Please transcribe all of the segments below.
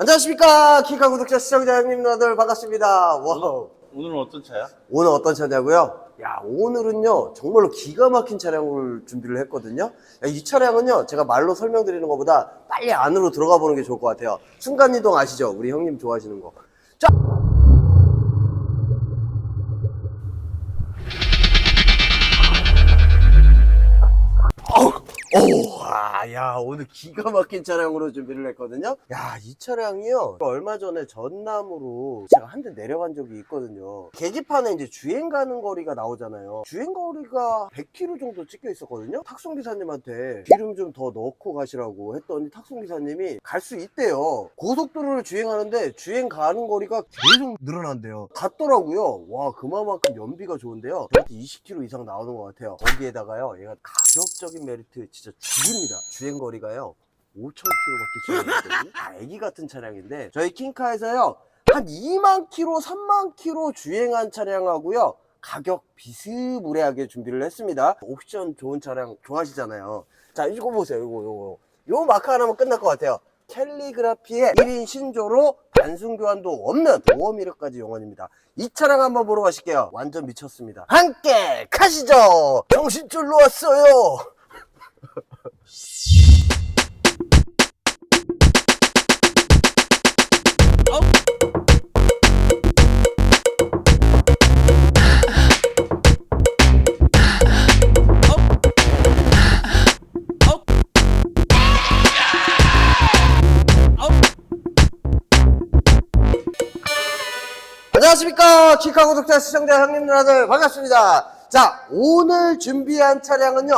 안녕하십니까 키카 구독자 시청자 형님 누나들 반갑습니다 와우 오늘은 어떤 차야? 오늘 어떤 차냐고요? 야 오늘은요 정말로 기가 막힌 차량을 준비를 했거든요 야, 이 차량은요 제가 말로 설명드리는 것보다 빨리 안으로 들어가 보는 게 좋을 것 같아요 순간이동 아시죠? 우리 형님 좋아하시는 거 자! 어우, 오, 아, 야, 오늘 기가 막힌 차량으로 준비를 했거든요. 야, 이 차량이요. 얼마 전에 전남으로 제가 한 대 내려간 적이 있거든요. 계기판에 이제 주행 가는 거리가 나오잖아요. 주행 거리가 100km 정도 찍혀 있었거든요. 탁송기사님한테 기름 좀 더 넣고 가시라고 했더니 탁송기사님이 갈 수 있대요. 고속도로를 주행하는데 주행 가는 거리가 계속 늘어난대요. 갔더라고요. 와, 그만큼 연비가 좋은데요. 저한테 20km 이상 나오는 것 같아요. 거기에다가요, 얘가 가격적인 메리트 진짜 죽입니다. 주행 거리가요. 5,000km밖에 주행 안 되거든요. 아, 애기 같은 차량인데 저희 킹카에서요 한 2만 킬로, 3만 킬로 주행한 차량하고요 가격 비스무리하게 준비를 했습니다. 옵션 좋은 차량 좋아하시잖아요. 자, 이거 보세요. 이거, 이거. 요 마크 하나면 끝날 것 같아요. 캘리그라피의 1인 신조로 단순 교환도 없는 5호미력까지 영원입니다. 이 차량 한번 보러 가실게요. 완전 미쳤습니다. 함께 가시죠! 정신줄로 왔어요! 안녕하십니까. 키카 구독자 시청자 형님 누나들 반갑습니다. 자 오늘 준비한 차량은요.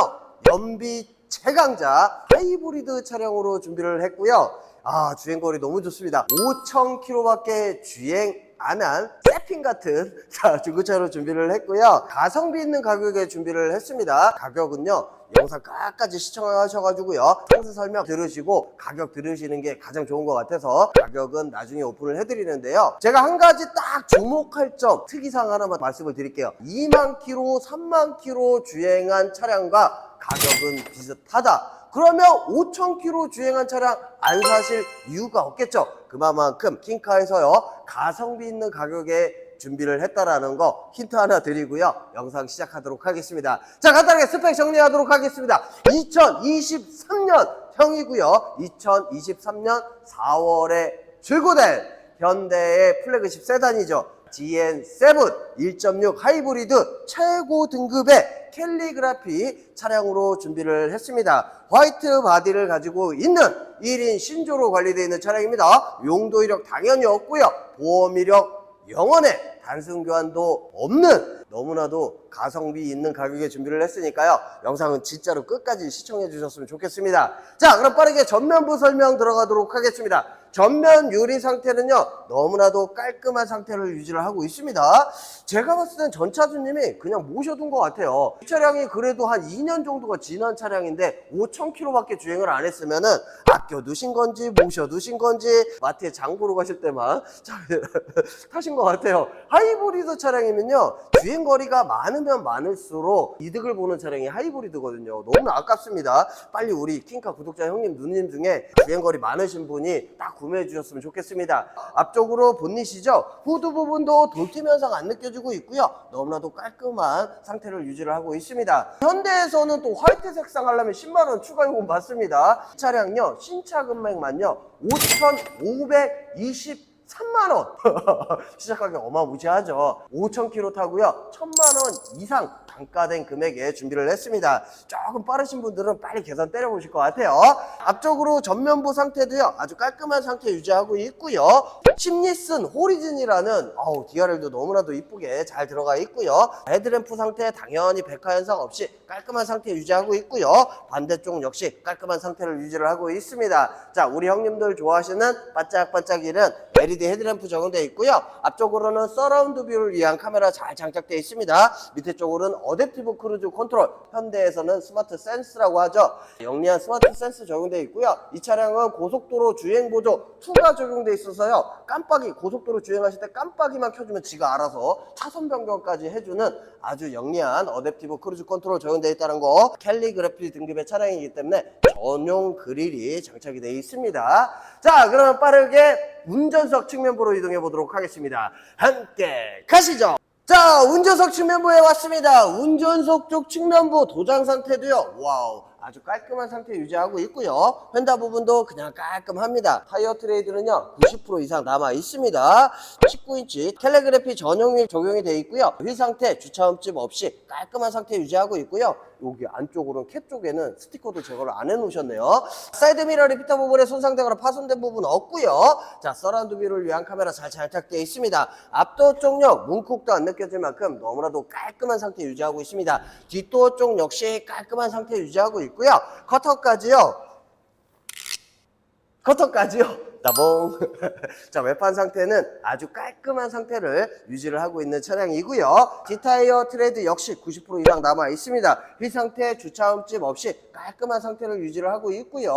연비 최강자 하이브리드 차량으로 준비를 했고요. 아 주행거리 너무 좋습니다. 5000km밖에 주행 안한 세핑 같은 자 중고차로 준비를 했고요. 가성비 있는 가격에 준비를 했습니다. 가격은요 영상 끝까지 시청하셔가지고요. 상세 설명 들으시고 가격 들으시는 게 가장 좋은 것 같아서 가격은 나중에 오픈을 해드리는데요. 제가 한 가지 딱 주목할 점 특이사항 하나만 말씀을 드릴게요. 2만 킬로 3만 킬로 주행한 차량과 가격은 비슷하다 그러면 5,000km 주행한 차량 안 사실 이유가 없겠죠. 그만큼 킹카에서요 가성비 있는 가격에 준비를 했다라는 거 힌트 하나 드리고요. 영상 시작하도록 하겠습니다. 자 간단하게 스펙 정리하도록 하겠습니다. 2023년 형이고요. 2023년 4월에 출고된 현대의 플래그십 세단이죠. GN7 1.6 하이브리드 최고 등급의 캘리그라피 차량으로 준비를 했습니다. 화이트 바디를 가지고 있는 1인 신조로 관리되어 있는 차량입니다. 용도 이력 당연히 없고요. 보험 이력 영원에 단순 교환도 없는 너무나도 가성비 있는 가격에 준비를 했으니까요. 영상은 진짜로 끝까지 시청해 주셨으면 좋겠습니다. 자, 그럼 빠르게 전면부 설명 들어가도록 하겠습니다. 전면 유리 상태는요, 너무나도 깔끔한 상태를 유지를 하고 있습니다. 제가 봤을 땐 전차주님이 그냥 모셔둔 것 같아요. 이 차량이 그래도 한 2년 정도가 지난 차량인데 5,000km밖에 주행을 안 했으면 은 아껴두신 건지 모셔두신 건지 마트에 장 보러 가실 때만 자, 타신 것 같아요. 하이브리드 차량이면요, 주행 거리가 많으면 많을수록 이득을 보는 차량이 하이브리드거든요. 너무 아깝습니다. 빨리 우리 킹카 구독자 형님, 누님 중에 주행 거리 많으신 분이 딱 구매해 주셨으면 좋겠습니다. 앞쪽으로 본닛이죠. 후드 부분도 현상 안 느껴지고 있고요. 너무나도 깔끔한 상태를 유지를 하고 있습니다. 현대에서는 또 화이트 색상 하려면 10만 원 추가 요금 받습니다. 이 차량요 신차 금액만요 5,520 3만 원! 시작 가격 어마무시하죠. 5,000km 타고요. 1,000만원 이상 단가된 금액에 준비를 했습니다. 조금 빠르신 분들은 빨리 계산 때려보실 것 같아요. 앞쪽으로 전면부 상태도요. 아주 깔끔한 상태 유지하고 있고요. 심리슨 호리즌이라는 어우, DRL도 너무나도 이쁘게 잘 들어가 있고요. 헤드램프 상태 당연히 백화 현상 없이 깔끔한 상태 유지하고 있고요. 반대쪽 역시 깔끔한 상태를 유지를 하고 있습니다. 자, 우리 형님들 좋아하시는 반짝반짝 이는 LED 헤드램프 적용되어 있고요. 앞쪽으로는 서라운드 뷰를 위한 카메라 잘 장착되어 있습니다. 밑에 쪽으로는 어댑티브 크루즈 컨트롤, 현대에서는 스마트 센스라고 하죠. 영리한 스마트 센스 적용되어 있고요. 이 차량은 고속도로 주행 보조 2가 적용되어 있어서요. 깜빡이 고속도로 주행하실 때 깜빡이만 켜주면 지가 알아서 차선 변경까지 해주는 아주 영리한 어댑티브 크루즈 컨트롤 적용되어 있다는 거. 캘리 그래피 등급의 차량이기 때문에 전용 그릴이 장착이 되어 있습니다. 자, 그러면 빠르게 운전석 측면부로 이동해 보도록 하겠습니다. 함께 가시죠. 자, 운전석 측면부에 왔습니다. 운전석 쪽 측면부 도장 상태도요. 와우. 아주 깔끔한 상태 유지하고 있고요. 휀다 부분도 그냥 깔끔합니다. 타이어 트레이드는요. 90% 이상 남아 있습니다. 19인치 캘리그래피 전용 휠 적용이 되어 있고요. 휠 상태 주차 흠집 없이 깔끔한 상태 유지하고 있고요. 여기 안쪽으로는 캡 쪽에는 스티커도 제거를 안 해놓으셨네요. 사이드 미러 리피터 부분에 손상되거나 파손된 부분 없고요. 자, 서라운드 뷰를 위한 카메라 잘 장착되어 있습니다. 앞도어 쪽요 문콕도 안 느껴질 만큼 너무나도 깔끔한 상태 유지하고 있습니다. 뒷도어 쪽 역시 깔끔한 상태 유지하고 있고요. 커터까지요. 커터까지요. 따봉. 자, 외판 상태는 아주 깔끔한 상태를 유지를 하고 있는 차량이고요. 뒷타이어 트레드 역시 90% 이상 남아 있습니다. 휠 상태 주차 흠집 없이 깔끔한 상태를 유지를 하고 있고요.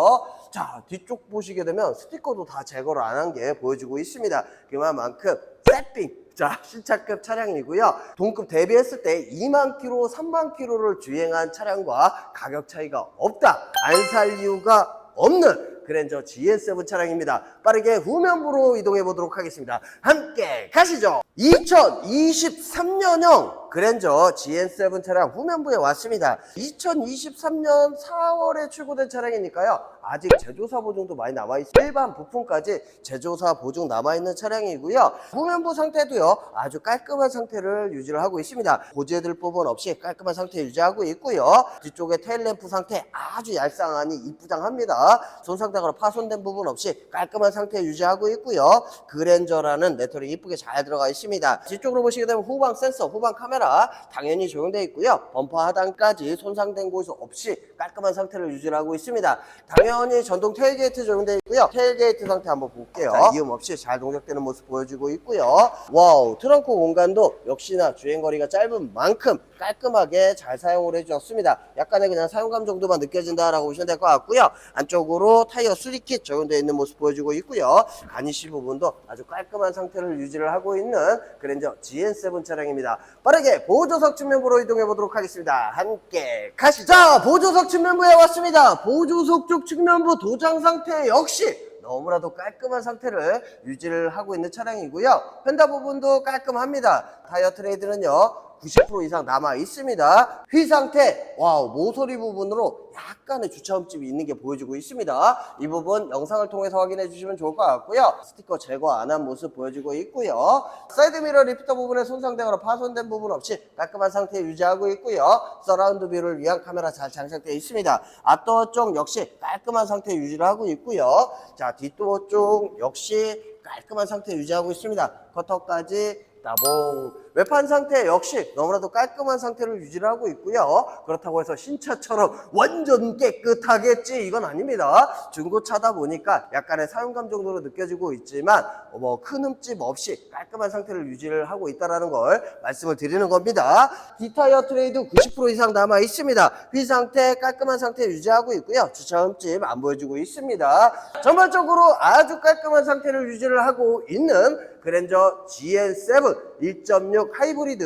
자, 뒤쪽 보시게 되면 스티커도 다 제거를 안 한 게 보여지고 있습니다. 그만큼 세핑 자, 신차급 차량이고요. 동급 대비했을 때 2만 킬로, 3만 킬로를 주행한 차량과 가격 차이가 없다. 안 살 이유가 없는 그랜저 GN7 차량입니다. 빠르게 후면부로 이동해 보도록 하겠습니다. 함께 가시죠. 2023년형 그랜저 GN7 차량 후면부에 왔습니다. 2023년 4월에 출고된 차량이니까요. 아직 제조사 보증도 많이 남아있어요. 일반 부품까지 제조사 보증 남아있는 차량이고요. 후면부 상태도요. 아주 깔끔한 상태를 유지를 하고 있습니다. 고지해둘 부분 없이 깔끔한 상태 유지하고 있고요. 뒤쪽에 테일램프 상태 아주 얄쌍하니 이쁘장합니다. 손상되거나 파손된 부분 없이 깔끔한 상태 유지하고 있고요. 그랜저라는 레터링 이쁘게 잘 들어가 있습니다. 뒤쪽으로 보시게 되면 후방 센서, 후방 카메라 당연히 적용되어 있고요. 범퍼 하단까지 손상된 곳 없이 깔끔한 상태를 유지하고 있습니다. 당연 히 전동 테일게이트 적용되어 있고요. 테일게이트 상태 한번 볼게요. 자, 이음 없이 잘 동작되는 모습 보여주고 있고요. 와우, 트렁크 공간도 역시나 주행거리가 짧은 만큼 깔끔하게 잘 사용을 해주었습니다. 약간의 그냥 사용감 정도만 느껴진다라고 보시면 될 것 같고요. 안쪽으로 타이어 수리킷 적용되어 있는 모습 보여주고 있고요. 가니쉬 부분도 아주 깔끔한 상태를 유지를 하고 있는 그랜저 GN7 차량입니다. 빠르게 보조석 측면부로 이동해 보도록 하겠습니다. 함께 가시죠. 자, 보조석 측면부에 왔습니다. 보조석 쪽 측면 부 도장 상태 역시 너무나도 깔끔한 상태를 유지를 하고 있는 차량이고요. 펜다 부분도 깔끔합니다. 타이어 트레이드는요. 90% 이상 남아 있습니다. 휠 상태, 와우, 모서리 부분으로 약간의 주차 흠집이 있는 게 보여지고 있습니다. 이 부분 영상을 통해서 확인해 주시면 좋을 것 같고요. 스티커 제거 안 한 모습 보여지고 있고요. 사이드 미러 리프터 부분에 손상되거나 파손된 부분 없이 깔끔한 상태 유지하고 있고요. 서라운드 뷰를 위한 카메라 잘 장착되어 있습니다. 앞도어 쪽 역시 깔끔한 상태 유지를 하고 있고요. 자, 뒷도어 쪽 역시 깔끔한 상태 유지하고 있습니다. 커터까지 따봉. 외판 상태 역시 너무나도 깔끔한 상태를 유지를 하고 있고요. 그렇다고 해서 신차처럼 완전 깨끗하겠지 이건 아닙니다. 중고차다 보니까 약간의 사용감 정도로 느껴지고 있지만 뭐큰 흠집 없이 깔끔한 상태를 유지를 하고 있다는 걸 말씀을 드리는 겁니다. 디타이어 트레이드 90% 이상 남아 있습니다. 휠 상태 깔끔한 상태 유지하고 있고요. 주차 흠집 안 보여주고 있습니다. 전반적으로 아주 깔끔한 상태를 유지를 하고 있는 그랜저 GN7 1.6 하이브리드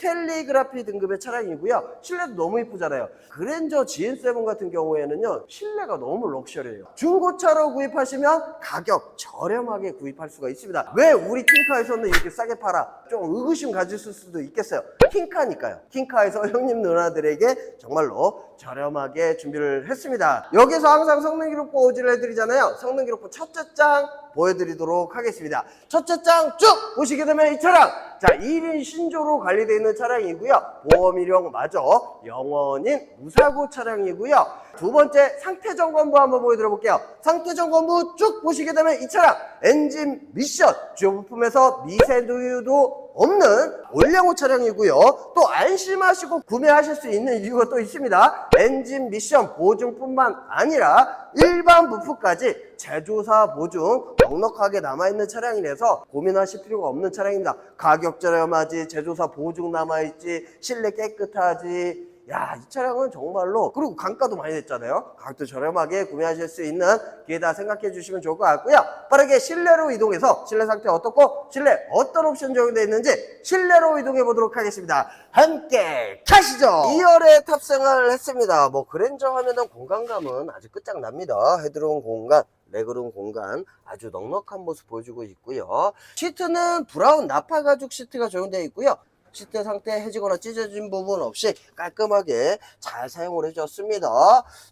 캘리그라피 등급의 차량이고요. 실내도 너무 이쁘잖아요. 그랜저 GN7 같은 경우에는요. 실내가 너무 럭셔리해요. 중고차로 구입하시면 가격 저렴하게 구입할 수가 있습니다. 왜 우리 킹카에서는 이렇게 싸게 팔아? 좀 의구심 가지실 수도 있겠어요. 킹카니까요. 킹카에서 형님 누나들에게 정말로 저렴하게 준비를 했습니다. 여기서 항상 성능 기록부 오지를 해드리잖아요. 성능 기록부 첫째 장 보여드리도록 하겠습니다. 첫째 장 쭉 보시게 되면 이 차량 자 1인 신조로 관리되어 있는 차량이고요. 보험 이력 마저 영원인 무사고 차량이고요. 두 번째 상태 점검부 한번 보여드려 볼게요. 상태 점검부 쭉 보시게 되면 이 차량 엔진 미션 주요 부품에서 미세누유도 없는 올량호 차량이고요. 또 안심하시고 구매하실 수 있는 이유가 또 있습니다. 엔진 미션 보증뿐만 아니라 일반 부품까지 제조사 보증 넉넉하게 남아있는 차량이라서 고민하실 필요가 없는 차량입니다. 가격 저렴하지, 제조사 보증 남아있지, 실내 깨끗하지, 야, 이 차량은 정말로 그리고 강가도 많이 냈잖아요. 가격도 저렴하게 구매하실 수 있는 기회다 생각해 주시면 좋을 것 같고요. 빠르게 실내로 이동해서 실내 상태 어떻고 실내 어떤 옵션 적용되어 있는지 실내로 이동해 보도록 하겠습니다. 함께 가시죠. 2열에 탑승을 했습니다. 뭐 그랜저 하면은 공간감은 아주 끝장납니다. 헤드룸 공간 레그룸 공간 아주 넉넉한 모습 보여주고 있고요. 시트는 브라운 나파 가죽 시트가 적용되어 있고요. 시트 상태 해지거나 찢어진 부분 없이 깔끔하게 잘 사용을 해줬습니다.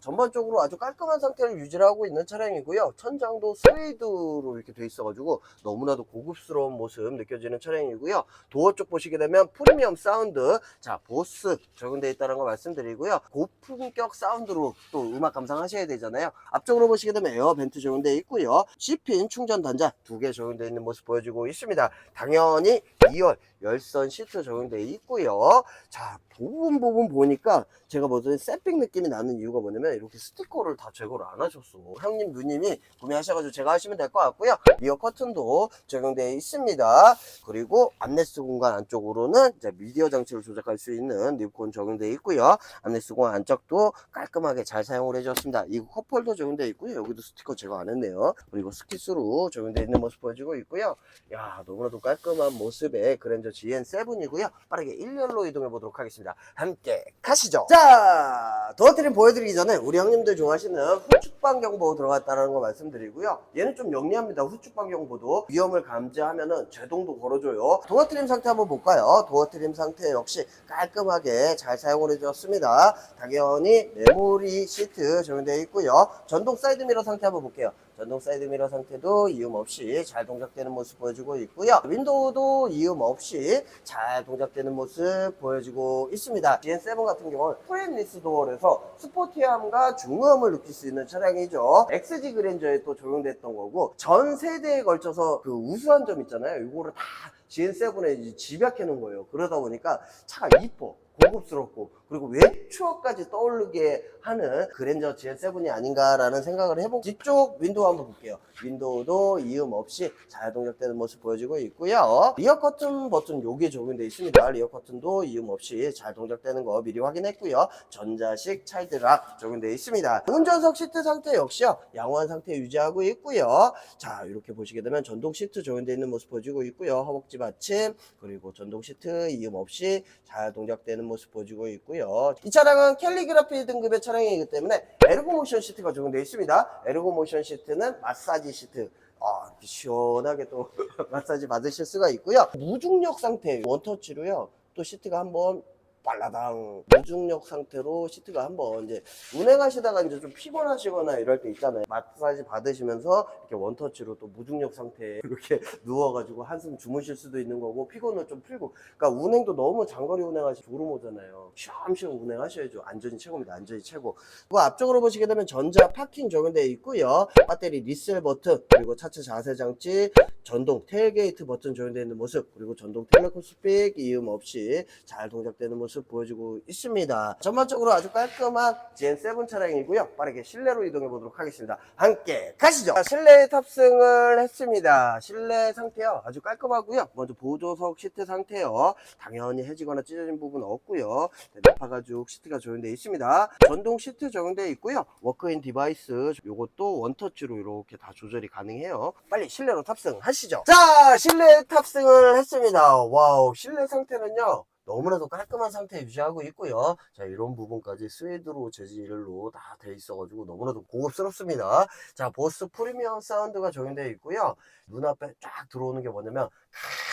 전반적으로 아주 깔끔한 상태를 유지하고 있는 차량이고요. 천장도 스웨이드로 이렇게 돼 있어가지고 너무나도 고급스러운 모습 느껴지는 차량이고요. 도어 쪽 보시게 되면 프리미엄 사운드, 자 보스 적용되어 있다는 거 말씀드리고요. 고품격 사운드로 또 음악 감상하셔야 되잖아요. 앞쪽으로 보시게 되면 에어 벤트 적용되어 있고요. C핀 충전 단자 두 개 적용되어 있는 모습 보여주고 있습니다. 당연히 2열 열선 시트 적용되어 있고요. 자 부분 부분 보니까 제가 뭐든 셋핑 느낌이 나는 이유가 뭐냐면 이렇게 스티커를 다 제거를 안 하셨어. 형님 누님이 구매하셔가지고 제가 하시면 될 것 같고요. 리어 커튼도 적용되어 있습니다. 그리고 암레스 공간 안쪽으로는 이제 미디어 장치를 조작할 수 있는 리콘 적용되어 있고요. 암레스 공간 안쪽도 깔끔하게 잘 사용을 해줬습니다. 이거 컵홀더 적용되어 있고요. 여기도 스티커 제거 안 했네요. 그리고 스키스로 적용되어 있는 모습 보여주고 있고요. 야 너무나도 깔끔한 모습의 그랜저 GN7이고요. 빠르게 1열로 이동해 보도록 하겠습니다. 함께 가시죠. 자, 도어트림 보여드리기 전에 우리 형님들 좋아하시는 후축방 경보 들어갔다는 거 말씀드리고요. 얘는 좀 영리합니다. 후축방 경보도 위험을 감지하면은 제동도 걸어줘요. 도어트림 상태 한번 볼까요? 도어트림 상태 역시 깔끔하게 잘 사용을 해주었습니다. 당연히 메모리 시트 적용되어 있고요. 전동 사이드미러 상태 한번 볼게요. 전동 사이드 미러 상태도 이음 없이 잘 동작되는 모습 보여주고 있고요. 윈도우도 이음 없이 잘 동작되는 모습 보여주고 있습니다. GN7 같은 경우는 프레임리스 도어에서 스포티함과 중후함을 느낄 수 있는 차량이죠. XG 그랜저에 또 적용됐던 거고 전 세대에 걸쳐서 그 우수한 점 있잖아요. 이거를 다 GN7에 집약해 놓은 거예요. 그러다 보니까 차가 이뻐. 고급스럽고 그리고 외추어까지 떠오르게 하는 그랜저 GN7이 아닌가라는 생각을 해보고 뒤쪽 윈도우 한번 볼게요. 윈도우도 이음 없이 잘 동작되는 모습 보여지고 있고요. 리어 커튼 버튼 요게 적용되어 있습니다. 리어 커튼도 이음 없이 잘 동작되는 거 미리 확인했고요. 전자식 차이드락 적용되어 있습니다. 운전석 시트 상태 역시요. 양호한 상태 유지하고 있고요. 자 이렇게 보시게 되면 전동 시트 적용되어 있는 모습 보여지고 있고요. 허벅지 받침 그리고 전동 시트 이음 없이 잘 동작되는 모습 보여지고 있고요. 이 차량은 캘리그라피 등급의 차량이기 때문에 에르고 모션 시트가 적용되어 있습니다. 에르고 모션 시트는 마사지 시트. 아, 시원하게 또 마사지 받으실 수가 있고요. 무중력 상태 원터치로요. 또 시트가 한번 빨라당 무중력 상태로 시트가 한번 이제 운행하시다가 이제 좀 피곤하시거나 이럴 때 있잖아요. 마사지 받으시면서 이렇게 원터치로 또 무중력 상태에 이렇게 누워가지고 한숨 주무실 수도 있는 거고 피곤을 좀 풀고 그러니까 운행도 너무 장거리 운행하시 졸음 오잖아요. 쉬엄쉬엄 운행하셔야죠. 안전이 최고입니다. 안전이 최고. 그리고 앞쪽으로 보시게 되면 전자 파킹 적용되어 있고요. 배터리 리셀 버튼 그리고 차체 자세 장치 전동 테일게이트 버튼 적용되어 있는 모습 그리고 전동 텔레콤 스픽 이음 없이 잘 동작되는 모습 보여주고 있습니다. 전반적으로 아주 깔끔한 GN7 차량이고요. 빠르게 실내로 이동해 보도록 하겠습니다. 함께 가시죠. 자, 실내에 탑승을 했습니다. 실내 상태요. 아주 깔끔하고요. 먼저 보조석 시트 상태요. 당연히 해지거나 찢어진 부분 없고요. 나파 가죽 시트가 적용되어 있습니다. 전동 시트 적용되어 있고요. 워크인 디바이스 요것도 원터치로 이렇게 다 조절이 가능해요. 빨리 실내로 탑승하시죠. 자, 실내 탑승을 했습니다. 와우, 실내 상태는요. 너무나도 깔끔한 상태 유지하고 있고요. 자, 이런 부분까지 스웨이드로 재질로 다 돼 있어가지고 너무나도 고급스럽습니다. 자, 보스 프리미엄 사운드가 적용되어 있고요. 눈앞에 쫙 들어오는 게 뭐냐면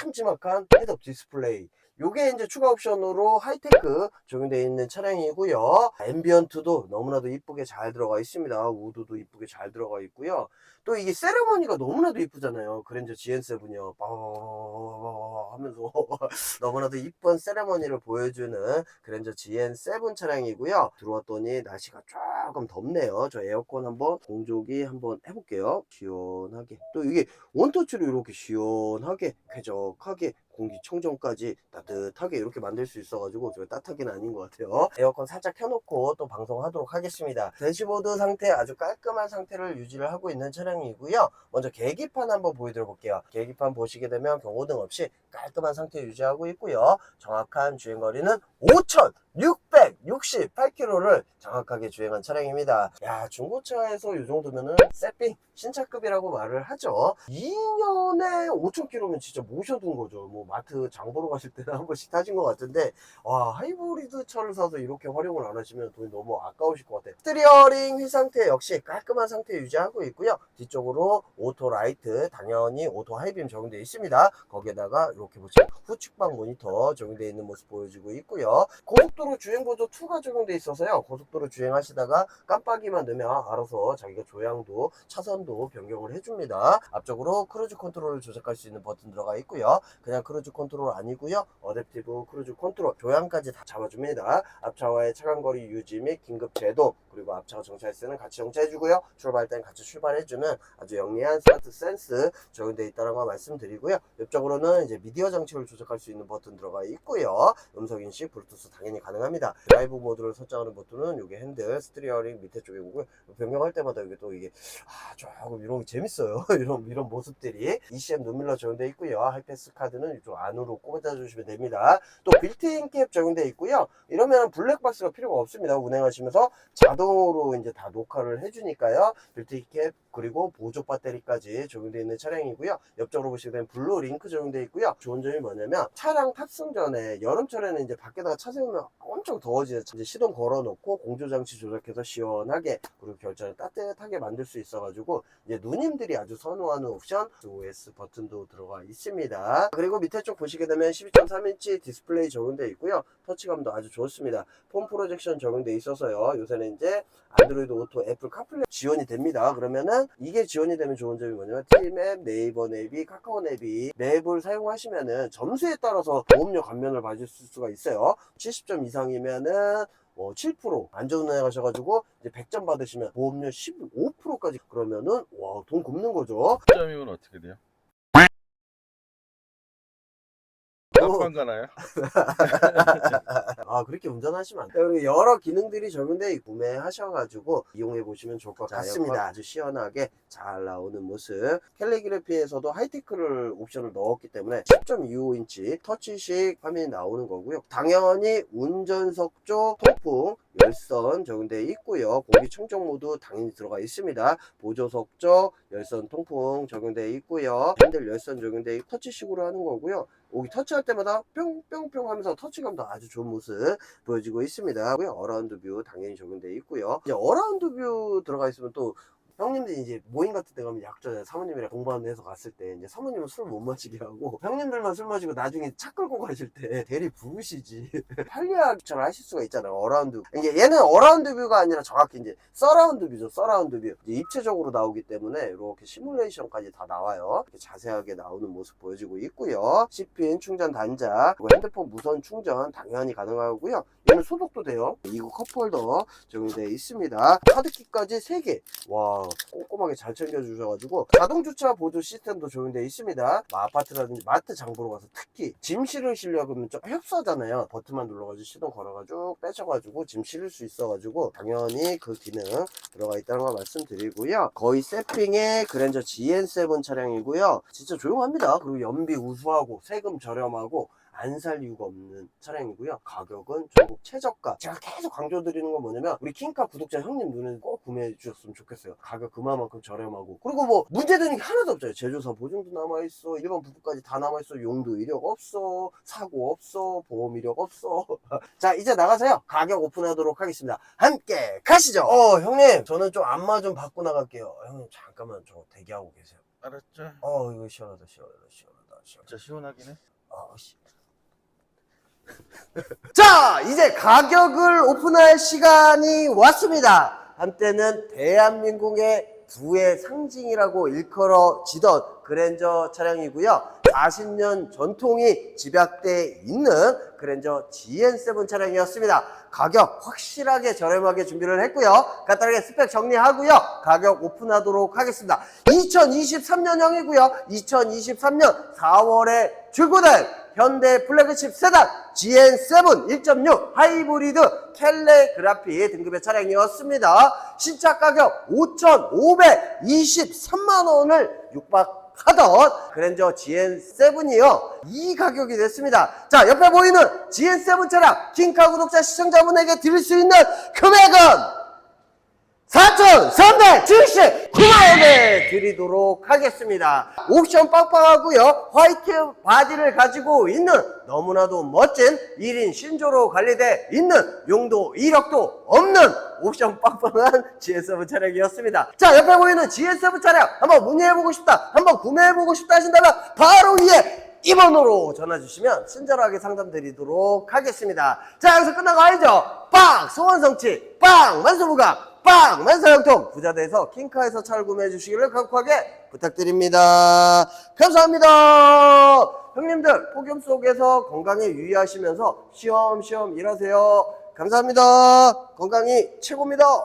큼지막한 헤드업 디스플레이. 요게 이제 추가 옵션으로 하이테크 적용되어 있는 차량이고요. 앰비언트도 너무나도 이쁘게 잘 들어가 있습니다. 우드도 이쁘게 잘 들어가 있고요. 또 이게 세레머니가 너무나도 이쁘잖아요. 그랜저 GN7이요. 빠 하면서 너무나도 이쁜 세레머니를 보여주는 그랜저 GN7 차량이고요. 들어왔더니 날씨가 조금 덥네요. 저 에어컨 한번 공조기 한번 해볼게요. 시원하게. 또 이게 원터치로 이렇게 시원하게 쾌적하게 공기청정까지 따뜻하게 이렇게 만들 수 있어가지고 저 따뜻하긴 아닌 것 같아요. 에어컨 살짝 켜놓고 또 방송하도록 하겠습니다. 대시보드 상태 아주 깔끔한 상태를 유지를 하고 있는 차량이고요. 먼저 계기판 한번 보여드려 볼게요. 계기판 보시게 되면 경고등 없이 깔끔한 상태 유지하고 있고요. 정확한 주행거리는 5,668km를 정확하게 주행한 차량입니다. 야 중고차에서 이 정도면은 세핑 신차급이라고 말을 하죠. 2년에 5,000km면 진짜 모셔둔 거죠. 뭐 마트 장 보러 가실 때는 한 번씩 타신 것 같은데 와 하이브리드 차를 사서 이렇게 활용을 안 하시면 돈이 너무 아까우실 것 같아요. 스티어링 휠 상태 역시 깔끔한 상태 유지하고 있고요. 뒤쪽으로 오토 라이트 당연히 오토 하이빔 적용되어 있습니다. 거기에다가 이렇게 보시면 후측방 모니터 적용되어 있는 모습 보여지고 있고요. 고속도로 주행보조 2가 적용되어 있어서요. 고속도로 주행하시다가 깜빡이만 넣으면 알아서 자기가 조향도 차선 도 변경을 해줍니다. 앞쪽으로 크루즈 컨트롤을 조작할 수 있는 버튼 들어가 있고요. 그냥 크루즈 컨트롤 아니고요. 어댑티브 크루즈 컨트롤 조향까지 다 잡아줍니다. 앞차와의 차간거리 유지 및 긴급 제동 그리고 앞차가 정차했을 때는 같이 정차해주고요. 출발할 때는 같이 출발해주는 아주 영리한 스마트 센스 적용되어 있다는 거 말씀드리고요. 옆쪽으로는 이제 미디어 장치를 조작할 수 있는 버튼 들어가 있고요. 음성 인식, 블루투스 당연히 가능합니다. 드라이브 모드를 설정하는 버튼은 이게 핸들, 스티리어링 밑에 쪽에 오고요. 변경할 때마다 이게 또 이게 아 조금 이런 게 재밌어요. 이런 이런 모습들이 ECM 눈밀러 적용되어 있고요. 하이패스 카드는 이쪽 안으로 꽂아 주시면 됩니다. 또 빌트인 캡 적용되어 있고요. 이러면 블랙박스가 필요가 없습니다. 운행하시면서 자동으로 이제 다 녹화를 해주니까요. 빌트인 캡 그리고 보조 배터리까지 적용되어 있는 차량이고요. 옆쪽으로 보시게 되면 블루 링크 적용되어 있고요. 좋은 점이 뭐냐면 차량 탑승 전에 여름철에는 이제 밖에다가 차 세우면 엄청 더워지죠. 이제 시동 걸어놓고 공조 장치 조작해서 시원하게 그리고 결전을 따뜻하게 만들 수 있어가지고 이제 누님들이 아주 선호하는 옵션 OS 버튼도 들어가 있습니다. 그리고 밑에 쪽 보시게 되면 12.3인치 디스플레이 적용되어 있고요. 터치감도 아주 좋습니다. 폼 프로젝션 적용되어 있어서요. 요새는 이제 안드로이드 오토, 애플 카플레이 지원이 됩니다. 그러면은 이게 지원이 되면 좋은 점이 뭐냐면 T맵, 네이버 내비, 카카오 내비 맵을 사용하시면은 점수에 따라서 보험료 감면을 받을 수가 있어요. 70점 이상이면은 뭐 7% 안전운행 하셔가지고 이제 100점 받으시면 보험료 15%까지 그러면은 와 돈 굽는 거죠. 점이면 어떻게 돼요? 깜빵 가나요? 아 그렇게 운전하시면 안 돼요. 그리고 여러 기능들이 적용돼 구매하셔가지고 이용해 보시면 좋을 것 같습니다. 아주 시원하게 잘 나오는 모습. 캘리그래피에서도 하이테크를 옵션을 넣었기 때문에 10.25인치 터치식 화면이 나오는 거고요. 당연히 운전석 쪽 통풍 열선 적용되어 있고요. 공기 청정 모드 당연히 들어가 있습니다. 보조석 쪽 열선 통풍 적용되어 있고요. 핸들 열선 적용되어 있고 터치식으로 하는 거고요. 여기 터치할 때마다 뿅뿅뿅 하면서 터치감도 아주 좋은 모습 보여지고 있습니다. 어라운드 뷰 당연히 적용되어 있고요. 이제 어라운드 뷰 들어가 있으면 또 형님들이 이제 모임 같은 데 가면 약전에 사모님이랑 공부하는 데서 갔을 때 이제 사모님은 술 못 마시게 하고 형님들만 술 마시고 나중에 차 끌고 가실 때 대리 부으시지. 편리하게처럼 하실 수가 있잖아요 어라운드. 이게 얘는 어라운드 뷰가 아니라 정확히 이제 서라운드 뷰죠 서라운드 뷰. 이제 입체적으로 나오기 때문에 이렇게 시뮬레이션까지 다 나와요. 이렇게 자세하게 나오는 모습 보여지고 있고요. C핀 충전 단자 핸드폰 무선 충전 당연히 가능하고요 얘는 소독도 돼요. 이거 컵홀더 적용되어 있습니다. 카드키까지 3개. 와 꼼꼼하게 잘 챙겨주셔가지고 자동주차 보조 시스템도 적용되어 있습니다. 뭐 아파트라든지 마트 장 보러 가서 특히 짐 실으시려고 하면 좀 협소하잖아요. 버튼만 눌러가지고 시동 걸어가지고 빼셔가지고 짐 실을 수 있어가지고 당연히 그 기능 들어가 있다는 거 말씀드리고요. 거의 세핑의 그랜저 GN7 차량이고요. 진짜 조용합니다. 그리고 연비 우수하고 세금 저렴하고 안 살 이유가 없는 차량이고요. 가격은 전국 최저가. 제가 계속 강조드리는 건 뭐냐면 우리 킹카 구독자 형님 눈에 꼭 구매해 주셨으면 좋겠어요. 가격 그만큼 저렴하고 그리고 뭐 문제되는 게 하나도 없잖아요. 제조사 보증도 남아 있어, 일반 부품까지 다 남아 있어, 용도 이력 없어, 사고 없어, 보험 이력 없어. 자 이제 나가서요. 가격 오픈하도록 하겠습니다. 함께 가시죠. 어 형님 저는 좀 안마 좀 받고 나갈게요. 형님 잠깐만 저 대기하고 계세요. 알았죠? 어 이거 시원하다 시원하다 시원하다 시원하다. 진짜 시원하긴 해. 아, 씨. 자, 이제 가격을 오픈할 시간이 왔습니다. 한때는 대한민국의 부의 상징이라고 일컬어지던 그랜저 차량이고요. 40년 전통이 집약돼 있는 그랜저 GN7 차량이었습니다. 가격 확실하게 저렴하게 준비를 했고요. 간단하게 스펙 정리하고요. 가격 오픈하도록 하겠습니다. 2023년형이고요. 2023년 4월에 출고된 현대 플래그십 세단 GN7 1.6 하이브리드 캘레그라피 등급의 차량이었습니다. 신차 가격 5,523만 원을 육박 하던 그랜저 GN7이요. 이 가격이 됐습니다. 자, 옆에 보이는 GN7 차량 킹카 구독자 시청자분에게 드릴 수 있는 금액은 4,379만원에 드리도록 하겠습니다. 옵션 빵빵하고요. 화이트 바디를 가지고 있는 너무나도 멋진 1인 신조로 관리돼 있는 용도 이력도 없는 옵션 빵빵한 GSF 차량이었습니다. 자, 옆에 보이는 GSF 차량 한번 문의해보고 싶다, 한번 구매해보고 싶다 하신다면 바로 위에 이 번호로 전화 주시면 친절하게 상담 드리도록 하겠습니다. 자, 여기서 끝나고 알죠? 빵! 소원성취! 빵! 만수부각! 빵! 만사형통! 부자대에서 킹카에서 차를 구매해 주시기를 간곡하게 부탁드립니다. 감사합니다. 형님들, 폭염 속에서 건강에 유의하시면서 쉬엄쉬엄 일하세요. 감사합니다. 건강이 최고입니다.